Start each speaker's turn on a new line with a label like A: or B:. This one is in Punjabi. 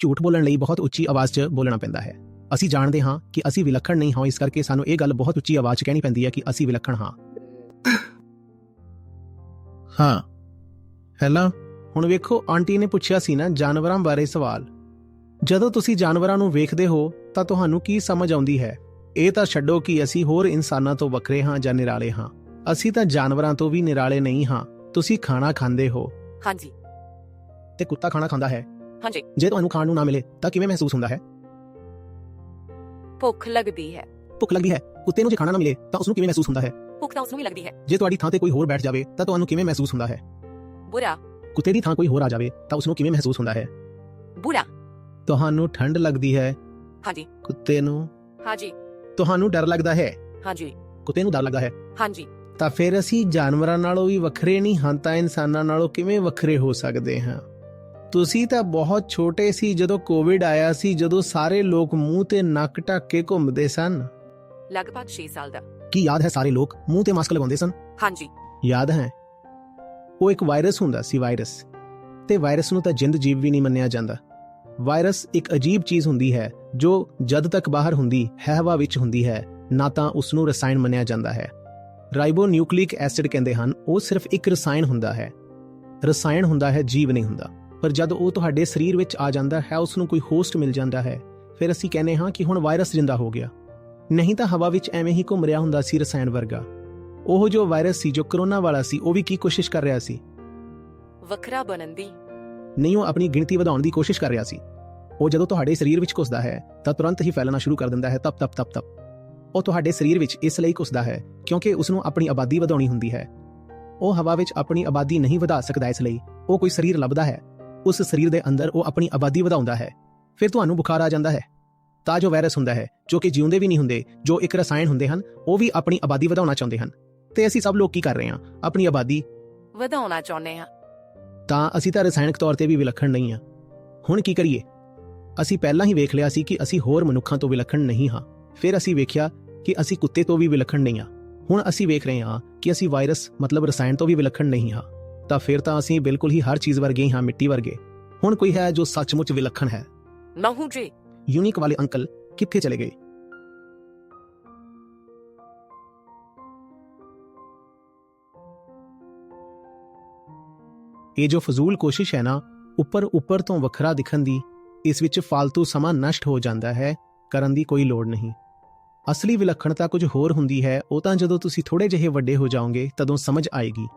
A: ਝੂਠ ਬੋਲਣ ਲਈ ਬਹੁਤ ਉੱਚੀ ਆਵਾਜ਼ 'ਚ ਬੋਲਣਾ ਪੈਂਦਾ ਹੈ। ਅਸੀਂ ਜਾਣਦੇ ਹਾਂ ਕਿ ਅਸੀਂ ਵਿਲੱਖਣ ਨਹੀਂ ਹਾਂ ਇਸ ਕਰਕੇ ਸਾਨੂੰ ਇਹ ਗੱਲ ਬਹੁਤ ਉੱਚੀ ਆਵਾਜ਼ 'ਚ ਕਹਿਣੀ ਪੈਂਦੀ ਹੈ ਕਿ ਅਸੀਂ ਵਿਲੱਖਣ ਹਾਂ।
B: ਹਾਂ। ਹੈਲਾ
A: ਹੁਣ ਵੇਖੋ ਆਂਟੀ ਨੇ ਪੁੱਛਿਆ ਸੀ ਨਾ ਜਾਨਵਰਾਂ ਬਾਰੇ ਸਵਾਲ। ਜਦੋਂ ਤੁਸੀਂ ਜਾਨਵਰਾਂ ਨੂੰ ਵੇਖਦੇ ਹੋ ਤਾਂ ਤੁਹਾਨੂੰ ਕੀ ਸਮਝ ਆਉਂਦੀ ਹੈ? ਇਹ ਤਾਂ ਛੱਡੋ ਕਿ ਅਸੀਂ ਹੋਰ ਇਨਸਾਨਾਂ ਤੋਂ ਵੱਖਰੇ ਹਾਂ ਜਾਂ ਨਿਰਾਲੇ ਹਾਂ। ਅਸੀਂ ਤਾਂ ਜਾਨਵਰਾਂ ਤੋਂ ਵੀ ਨਿਰਾਲੇ ਨਹੀਂ ਹਾਂ। ਤੁਸੀਂ ਖਾਣਾ ਖਾਂਦੇ ਹੋ।
C: ਹਾਂਜੀ।
A: ਤੇ ਕੁੱਤਾ ਖਾਣਾ ਖਾਂਦਾ ਹੈ?
C: ਹਾਂਜੀ।
A: ਜੇ ਤੁਹਾਨੂੰ ਖਾਣ ਨੂੰ ਨਾ ਮਿਲੇ ਤਾਂ ਕਿਵੇਂ ਮਹਿਸੂਸ ਹੁੰਦਾ ਹੈ?
C: ਭੁੱਖ ਲੱਗਦੀ ਹੈ।
A: ਭੁੱਖ ਲੱਗਦੀ ਹੈ। ਕੁੱਤੇ ਨੂੰ ਜੇ ਖਾਣਾ ਨਾ ਮਿਲੇ ਤਾਂ ਉਸ ਨੂੰ ਕਿਵੇਂ ਮਹਿਸੂਸ ਹੁੰਦਾ ਹੈ?
C: ਭੁੱਖ ਤਾਂ ਉਸ ਨੂੰ ਵੀ ਲੱਗਦੀ ਹੈ।
A: ਜੇ ਤੁਹਾਡੀ ਥਾਂ ਤੇ ਕੋਈ ਹੋਰ ਬੈਠ ਜਾਵੇ ਤਾਂ ਤੁਹਾਨੂੰ ਕਿਵੇਂ ਮਹਿਸੂਸ ਹੁੰਦਾ ਹੈ?
C: ਬੁਰਾ।
A: ਕੁੱਤੇ ਦੀ ਥਾਂ ਕੋਈ ਹੋਰ ਆ ਜਾਵੇ ਤਾਂ ਉਸ ਨੂੰ ਕਿਵੇਂ ਮਹਿਸੂਸ ਹੁੰਦਾ ਹੈ?
C: ਬੁਰਾ।
A: ਤੁਹਾਨੂੰ ਠੰਡ ਲੱਗਦੀ ਹੈ?
C: ਹਾਂਜੀ।
A: ਕੁੱਤੇ ਨੂੰ?
C: ਹਾਂਜੀ।
A: ਤੁਹਾਨੂੰ ਡਰ ਲੱਗਦਾ ਹੈ?
C: ਹਾਂਜੀ।
A: ਕੁੱਤੇ ਨੂੰ ਡਰ ਲੱਗਦਾ ਹੈ?
C: ਹਾਂਜੀ।
A: ਤਾਂ ਫਿਰ ਅਸੀਂ ਜਾਨਵਰਾਂ ਨਾਲੋਂ ਵੀ ਵੱਖਰੇ ਨਹੀਂ ਹਾਂ ਤਾਂ ਇਨਸਾਨਾਂ ਨਾਲੋਂ ਕਿਵੇਂ ਵੱਖਰੇ ਹੋ ਸਕਦੇ ਹਾਂ? ਤੁਸੀਂ ਤਾਂ ਬਹੁਤ ਛੋਟੇ ਸੀ ਜਦੋਂ ਕੋਵਿਡ ਆਇਆ ਸੀ ਜਦੋਂ ਸਾਰੇ ਲੋਕ ਮੂੰਹ ਤੇ ਨੱਕ ਢੱਕ ਕੇ ਘੁੰਮਦੇ ਸਨ।
C: ਲਗਭਗ 6 ਸਾਲ ਦਾ।
A: ਕੀ ਯਾਦ ਹੈ ਸਾਰੇ ਲੋਕ ਮੂੰਹ ਤੇ ਮਾਸਕ ਲਗਾਉਂਦੇ ਸਨ?
C: ਹਾਂਜੀ।
A: ਯਾਦ ਹੈ। ਉਹ ਇੱਕ ਵਾਇਰਸ ਹੁੰਦਾ ਸੀ ਵਾਇਰਸ ਤੇ ਵਾਇਰਸ ਨੂੰ ਤਾਂ ਜਿੰਦ ਜੀਵ ਵੀ ਨਹੀਂ ਮੰਨਿਆ ਜਾਂਦਾ। ਵਾਇਰਸ ਇੱਕ ਅਜੀਬ ਚੀਜ਼ ਹੁੰਦੀ ਹੈ ਜੋ ਜਦ ਤੱਕ ਬਾਹਰ ਹੁੰਦੀ ਹੈ ਹਵਾ ਵਿੱਚ ਹੁੰਦੀ ਹੈ ਨਾ ਤਾਂ ਉਸ ਨੂੰ ਰਸਾਇਣ ਮੰਨਿਆ ਜਾਂਦਾ ਹੈ। ਰਾਈਬੋ ਨਿਊਕਲੀਕ ਐਸਿਡ ਕਹਿੰਦੇ ਹਨ ਉਹ ਸਿਰਫ ਇੱਕ ਰਸਾਇਣ ਹੁੰਦਾ ਹੈ। ਰਸਾਇਣ ਹੁੰਦਾ ਹੈ ਜੀਵ ਨਹੀਂ ਹੁੰਦਾ। ਪਰ ਜਦ ਉਹ ਤੁਹਾਡੇ ਸਰੀਰ ਵਿੱਚ ਆ ਜਾਂਦਾ ਹੈ ਉਸ ਨੂੰ ਕੋਈ ਹੋਸਟ ਮਿਲ ਜਾਂਦਾ ਹੈ। ਫਿਰ ਅਸੀਂ ਕਹਿੰਦੇ ਹਾਂ ਕਿ ਹੁਣ ਵਾਇਰਸ ਜਿੰਦਾ ਹੋ ਗਿਆ। ਨਹੀਂ ਤਾਂ ਹਵਾ ਵਿੱਚ ਐਵੇਂ ਹੀ ਘੁੰਮ ਰਿਹਾ ਹੁੰਦਾ ਸੀ ਰਸਾਇਣ ਵਰਗਾ। ਉਹ ਜੋ ਵਾਇਰਸ ਸੀ ਜੋ ਕਰੋਨਾ ਵਾਲਾ ਸੀ ਉਹ ਵੀ ਕੀ ਕੋਸ਼ਿਸ਼ ਕਰ ਰਿਹਾ ਸੀ?
C: ਵੱਖਰਾ ਬਣਨ ਦੀ।
A: ਨਹੀਂ ਉਹ ਆਪਣੀ ਗਿਣਤੀ ਵਧਾਉਣ ਦੀ ਕੋਸ਼ਿਸ਼ ਕਰ ਰਿਹਾ ਸੀ। ਉਹ ਜਦੋਂ ਤੁਹਾਡੇ ਸਰੀਰ ਵਿੱਚ ਘੁਸਦਾ ਹੈ ਤਾਂ ਤੁਰੰਤ ਹੀ ਫੈਲਣਾ ਸ਼ੁਰੂ ਕਰ ਦਿੰਦਾ ਹੈ ਤਪ ਤਪ ਤਪ ਤਪ। ਉਹ ਤੁਹਾਡੇ ਸਰੀਰ ਵਿੱਚ ਇਸ ਲਈ ਘੁਸਦਾ ਹੈ ਕਿਉਂਕਿ ਉਸ ਨੂੰ ਆਪਣੀ ਆਬਾਦੀ ਵਧਾਉਣੀ ਹੁੰਦੀ ਹੈ। ਉਹ ਹਵਾ ਵਿੱਚ ਆਪਣੀ ਆਬਾਦੀ ਨਹੀਂ ਵਧਾ ਸਕਦਾ ਇਸ ਲਈ ਉਹ ਕੋਈ ਸਰੀਰ ਲੱਭਦਾ ਹੈ। ਉਸ ਸਰੀਰ ਦੇ ਅੰਦਰ ਉਹ ਆਪਣੀ ਆਬਾਦੀ ਵਧਾਉਂਦਾ ਹੈ। ਫਿਰ ਤੁਹਾਨੂੰ ਬੁਖਾਰ ਆ ਜਾਂਦਾ ਹੈ। ਤਾਂ ਜੋ ਵਾਇਰਸ ਹੁੰਦਾ ਹੈ ਜੋ ਕਿ ਜਿਉਂਦੇ ਵੀ ਨਹੀਂ ਹੁੰਦੇ ਜੋ ਇੱਕ ਰਸਾਇਣ ਹੁੰਦੇ ਹਨ ਉਹ ਵੀ ਆਪਣੀ ਆਬਾਦੀ ਵਧਾਉਣਾ ਚਾਹੁੰਦੇ ਹਨ। ਤੇ ਅਸੀਂ ਸਭ ਲੋਕ ਕੀ ਕਰ ਰਹੇ ਹਾਂ? ਆਪਣੀ ਆਬਾਦੀ
C: ਵਧਾਉਣਾ ਚਾਹੁੰਦੇ ਹਾਂ।
A: ਤਾਂ ਅਸੀਂ ਤਾਂ ਰਸਾਇਣਕ ਤੌਰ ਤੇ ਵੀ ਵਿਲੱਖਣ ਨਹੀਂ ਹਾਂ। ਹੁਣ ਕੀ ਕਰੀਏ? ਅਸੀਂ ਪਹਿਲਾਂ ਹੀ ਵੇਖ ਲਿਆ ਸੀ ਕਿ ਅਸੀਂ ਹੋਰ ਮਨੁੱਖਾਂ ਤੋਂ ਵਿਲੱਖਣ ਨਹੀਂ ਹਾਂ। ਫਿਰ ਅਸੀਂ ਵੇਖਿਆ ਕਿ ਅਸੀਂ ਕੁੱਤੇ ਤੋਂ ਵੀ ਵਿਲੱਖਣ ਨਹੀਂ ਹਾਂ। ਹੁਣ ਅਸੀਂ ਵੇਖ ਰਹੇ ਹਾਂ ਕਿ ਅਸੀਂ ਵਾਇਰਸ ਮਤਲਬ ਰਸਾਇਣ ਤੋਂ ਵੀ ਵਿਲੱਖਣ ਨਹੀਂ ਹਾਂ। ਤਾਂ ਫਿਰ ਤਾਂ ਅਸੀਂ ਬਿਲਕੁਲ ਹੀ ਹਰ ਚੀਜ਼ ਵਰਗੇ ਹੀ ਹਾਂ ਮਿੱਟੀ ਵਰਗੇ। ਹੁਣ ਕੋਈ ਹੈ ਜੋ ਸੱਚਮੁੱਚ ਵਿਲੱਖਣ ਹੈ।
C: ਨਹੂ ਜੀ।
A: ਯੂਨੀਕ ਵਾਲੇ ਅੰਕਲ ਕਿੱਥੇ ਚਲੇ ਗਏ? ਇਹ ਜੋ ਫਜ਼ੂਲ ਕੋਸ਼ਿਸ਼ ਹੈ ਨਾ ਉੱਪਰ ਉੱਪਰ ਤੋਂ ਵੱਖਰਾ ਦਿਖਣ ਦੀ ਇਸ ਵਿੱਚ ਫालतू ਸਮਾਂ ਨਸ਼ਟ ਹੋ ਜਾਂਦਾ ਹੈ ਕਰਨ ਦੀ ਕੋਈ ਲੋੜ ਨਹੀਂ। ਅਸਲੀ ਵਿਲੱਖਣਤਾ ਕੁਝ ਹੋਰ ਹੁੰਦੀ ਹੈ ਉਹ ਤਾਂ ਜਦੋਂ ਤੁਸੀਂ ਥੋੜੇ ਜਿਹੇ ਵੱਡੇ ਹੋ ਜਾਓਗੇ ਤਦੋਂ ਸਮਝ ਆਏਗੀ।